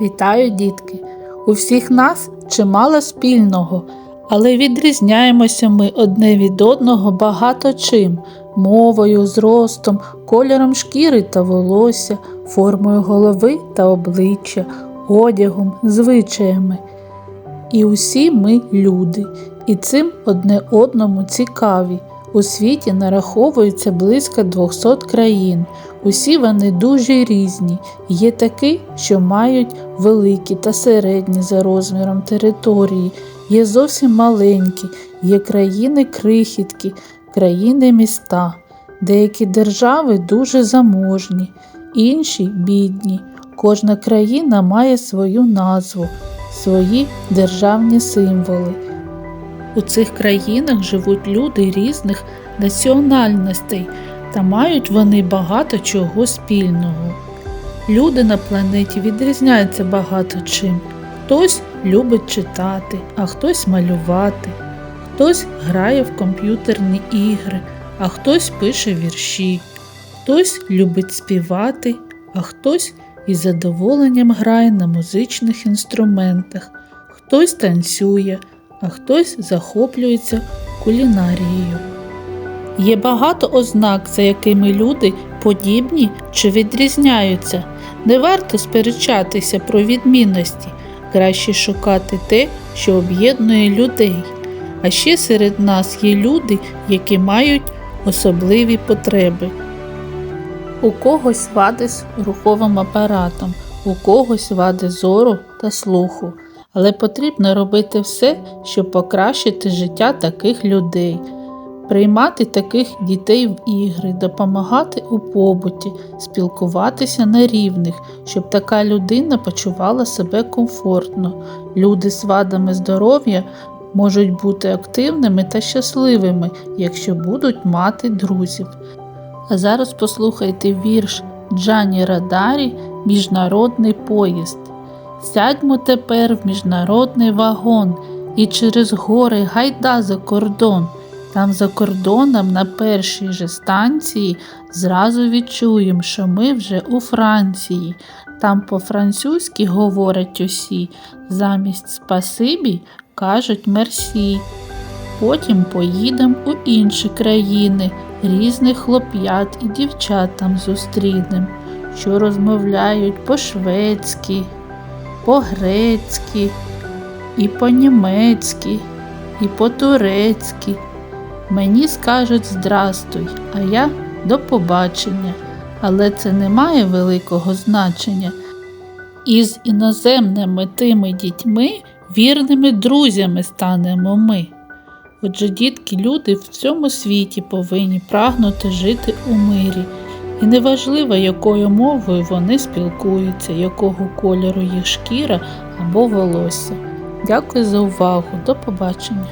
Вітаю, дітки! У всіх нас чимало спільного, але відрізняємося ми одне від одного багато чим мовою, зростом, кольором шкіри та волосся, формою голови та обличчя, одягом, звичаями. І усі ми люди, і цим одне одному цікаві. У світі нараховується близько 200 країн. Усі вони дуже різні. Є такі, що мають великі та середні за розміром території, є зовсім маленькі, є країни крихіткі, країни міста. Деякі держави дуже заможні, інші бідні. Кожна країна має свою назву, свої державні символи. У цих країнах живуть люди різних національностей та мають вони багато чого спільного. Люди на планеті відрізняються багато чим. Хтось любить читати, а хтось малювати, хтось грає в комп'ютерні ігри, а хтось пише вірші, хтось любить співати, а хтось із задоволенням грає на музичних інструментах, хтось танцює а хтось захоплюється кулінарією. Є багато ознак, за якими люди подібні чи відрізняються. Не варто сперечатися про відмінності, краще шукати те, що об'єднує людей. А ще серед нас є люди, які мають особливі потреби. У когось вади з руховим апаратом, у когось вади зору та слуху але потрібно робити все, щоб покращити життя таких людей, приймати таких дітей в ігри, допомагати у побуті, спілкуватися на рівних, щоб така людина почувала себе комфортно. Люди з вадами здоров'я можуть бути активними та щасливими, якщо будуть мати друзів. А зараз послухайте вірш Джані Радарі Міжнародний поїзд. Сядьмо тепер в міжнародний вагон і через гори гайда за кордон. Там за кордоном на першій же станції зразу відчуємо, що ми вже у Франції. Там по-французьки говорять усі, замість спасибі кажуть мерсі. Потім поїдемо у інші країни, різних хлоп'ят і дівчат там зустрінем, що розмовляють по-шведськи по-грецьки, і по-німецьки, і по-турецьки. Мені скажуть здрастуй, а я до побачення, але це не має великого значення. Із іноземними тими дітьми вірними друзями станемо ми. Отже, дітки, люди в цьому світі повинні прагнути жити у мирі. І неважливо, якою мовою вони спілкуються, якого кольору їх шкіра або волосся. Дякую за увагу. До побачення!